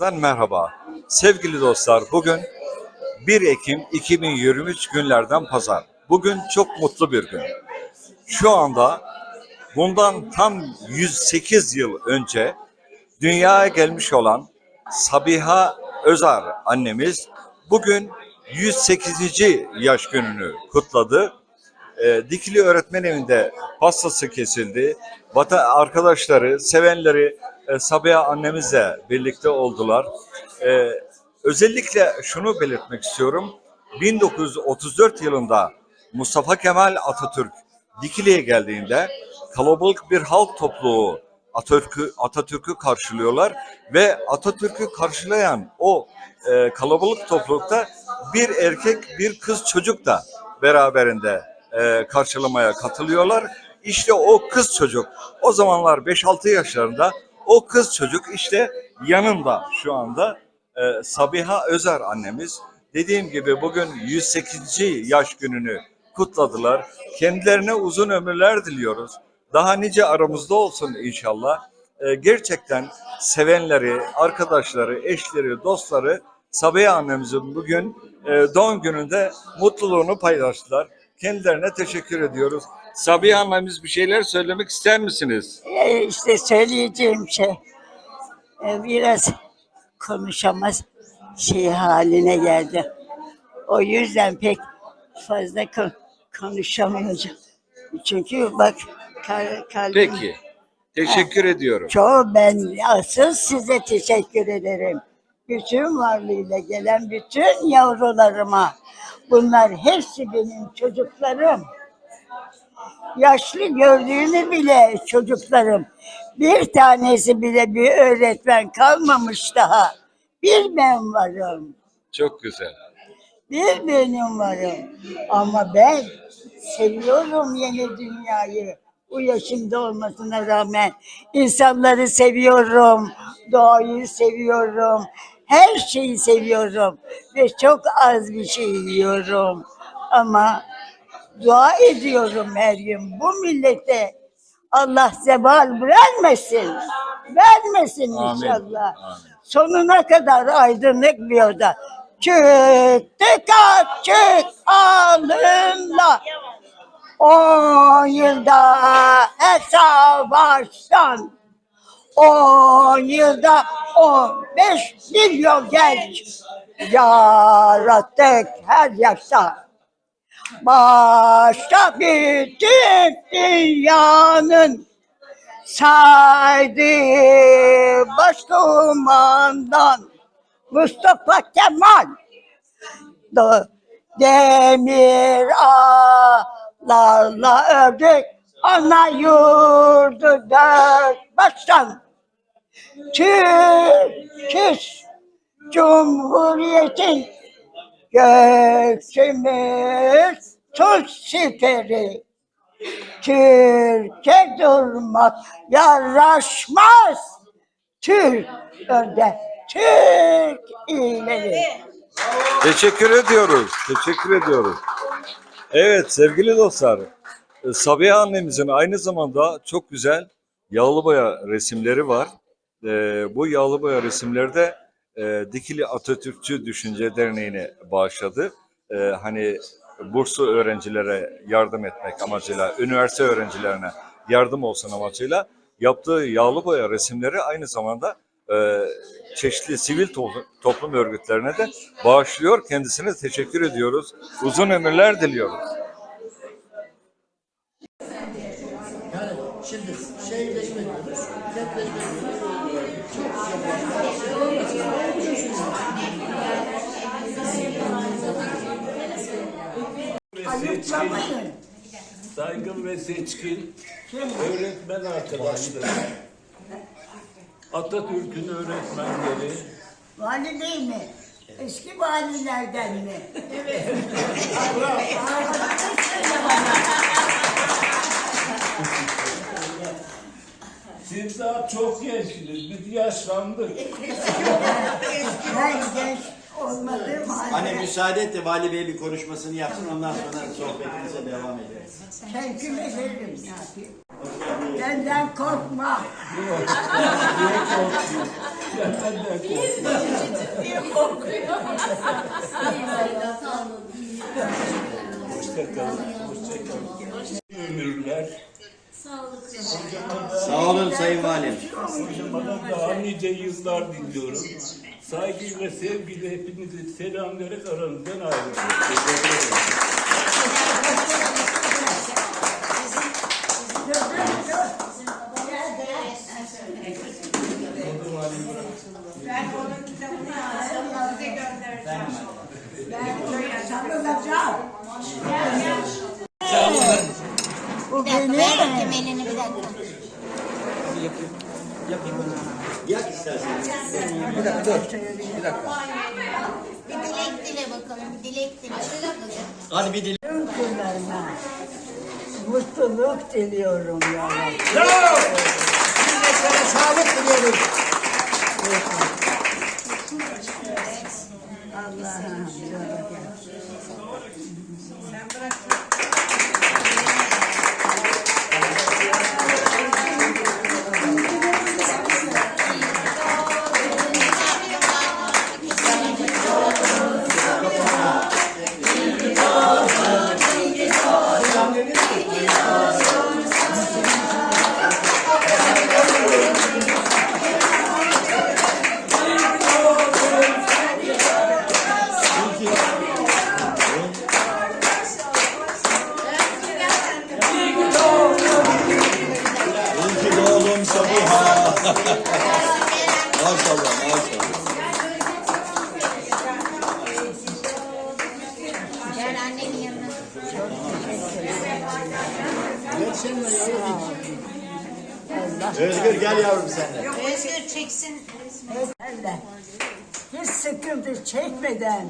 Ben merhaba. Sevgili dostlar bugün 1 Ekim 2023 günlerden pazar. Bugün çok mutlu bir gün. Şu anda bundan tam 108 yıl önce dünyaya gelmiş olan Sabiha Özar annemiz bugün 108. yaş gününü kutladı. Ee, Dikili Öğretmen Evi'nde pastası kesildi. Vata arkadaşları, sevenleri e, Sabiha annemizle birlikte oldular. Ee, özellikle şunu belirtmek istiyorum. 1934 yılında Mustafa Kemal Atatürk Dikili'ye geldiğinde kalabalık bir halk topluluğu Atatürk'ü Atatürk'ü karşılıyorlar ve Atatürk'ü karşılayan o e, kalabalık toplulukta bir erkek bir kız çocuk da beraberinde e, karşılamaya katılıyorlar. İşte o kız çocuk o zamanlar 5-6 yaşlarında o kız çocuk işte yanında şu anda e, Sabiha Özer annemiz. Dediğim gibi bugün 108. yaş gününü kutladılar. Kendilerine uzun ömürler diliyoruz. Daha nice aramızda olsun inşallah. E, gerçekten sevenleri, arkadaşları, eşleri, dostları Sabiha annemizin bugün e, doğum gününde mutluluğunu paylaştılar. Kendilerine teşekkür ediyoruz. Sabiha annemiz bir şeyler söylemek ister misiniz? Ee, işte söyleyeceğim şey e, biraz konuşamaz şey haline geldi. O yüzden pek fazla kon- konuşamayacağım. Çünkü bak kal- kalbim Peki. Teşekkür ediyorum. çoğu ben asıl size teşekkür ederim. Bütün varlığıyla gelen bütün yavrularıma. Bunlar hepsi benim çocuklarım. Yaşlı gördüğünü bile çocuklarım. Bir tanesi bile bir öğretmen kalmamış daha. Bir ben varım. Çok güzel. Bir benim varım. Ama ben seviyorum yeni dünyayı. Bu yaşımda olmasına rağmen insanları seviyorum. Doğayı seviyorum. Her şeyi seviyorum. Ve çok az bir şey yiyorum. Ama dua ediyorum her gün bu millete. Allah zeval vermesin. Vermesin Amin. inşallah. Amin. Sonuna kadar aydınlık bir oda. Çıktık açık alınla. On yılda her savaştan. On yılda on beş milyon genç yarattık her yaşta. Başta bütün dünyanın saydı baş kumandan Mustafa Kemal demir ağlarla ördük ana yurdu dört baştan Türküz Cumhuriyetin göksümüz tuz siperi Türkiye durmak yaraşmaz. Türk önde, Türk ileri. Teşekkür ediyoruz. Teşekkür ediyoruz. Evet sevgili dostlar. E, Sabiha annemizin aynı zamanda çok güzel yağlı boya resimleri var. E, bu yağlı boya resimleri de e, Dikili Atatürkçü Düşünce Derneği'ne bağışladı. E, hani burslu öğrencilere yardım etmek amacıyla, üniversite öğrencilerine yardım olsun amacıyla yaptığı yağlı boya resimleri aynı zamanda e, çeşitli sivil to- toplum örgütlerine de bağışlıyor. Kendisine teşekkür ediyoruz. Uzun ömürler diliyoruz. Şimdi şehirleşme diyoruz, kentleşme diyoruz. Ayıplamayın. Saygın ve seçkin öğretmen arkadaşları, Atatürk'ün öğretmenleri, Vali değil mi? Eski valilerden mi? Siz daha çok gençsiniz, biz yaşlandık. Ben genç olmadığım halde Anne müsaade et de Vali Bey bir konuşmasını yapsın ondan sonra sohbetimize devam ederiz. keyfime veririm ne yapayım. Benden korkma. Niye korkuyorsun? Hoşçakalın. Hoşçakalın. Ömürler. Daha nice yıllar diliyorum. Saygıyla, sevgiyle hepinizi selam vererek aranızdan ayrılıyorum. Teşekkür ederim. Sarılacağım. Bu Bir dakika, benim. ver bakayım elini bir dakika. Yak istersen. Bir dilek dile bakalım, bir dilek dile. Hadi bir dil. Tüm kullarına mutluluk diliyorum ya Rabbi. Sana sağlık diliyoruz. Allah'ım. İyi Özgür gel yavrum sen de. Özgür çeksin. Öyle. Hiç sıkıntı çekmeden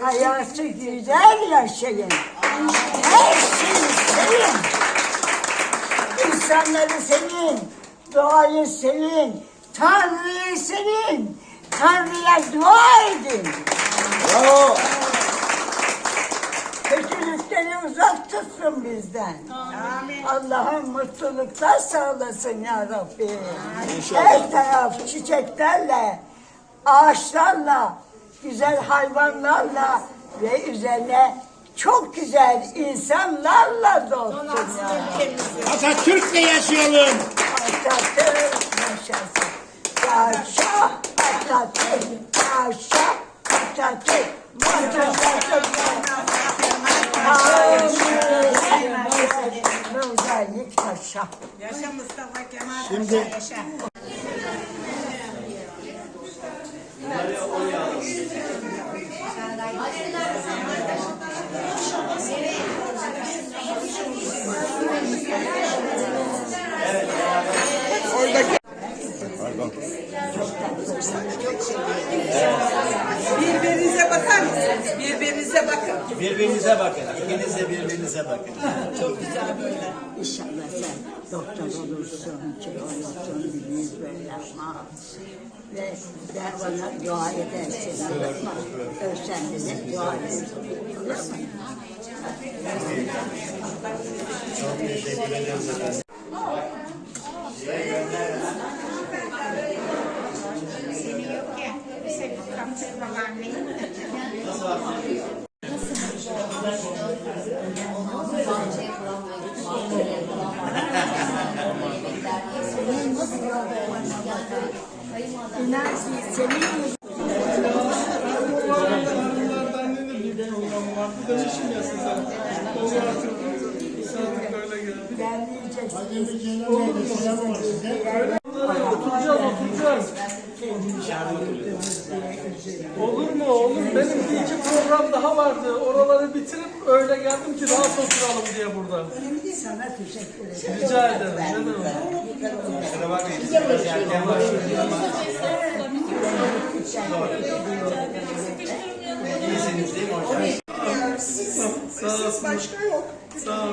hayatı güzel yaşayın. Her şeyi sevin. İnsanları sevin. Doğayı sevin. Tanrı'yı sevin. Tanrı'ya dua edin. Bravo. Kötülükleri uzak tutsun bizden. Allah'ım mutluluklar sağlasın ya Rabbi. Her taraf çiçeklerle, ağaçlarla, güzel hayvanlarla ve üzerine çok güzel insanlarla dolsun ya. Atatürk'le yaşayalım. Atatürk yaşasın. Yaşa Atatürk, yaşa Atatürk. Atatürk. Mozaik taşa. Şimdi Birbirinize bakar mısınız? Birbirinize bakın. Birbirinize bakın. İkiniz de birbirinize bakın. İnşallah sen doktor şey olursun, büyük yapma. Ve de bana dua edersin. Ölsen bile dua edersin. Olur mu? İnan ki senin ilerleyeceksiniz. Oturacağız, oturacağız. Olur mu? Olur. Benim bir iki program daha vardı. Oraları bitirip öyle geldim ki rahat oturalım diye burada. Sana teşekkür ederim. Rica ederim. Ne demek? Sağ olasın. Başka yok. Sağ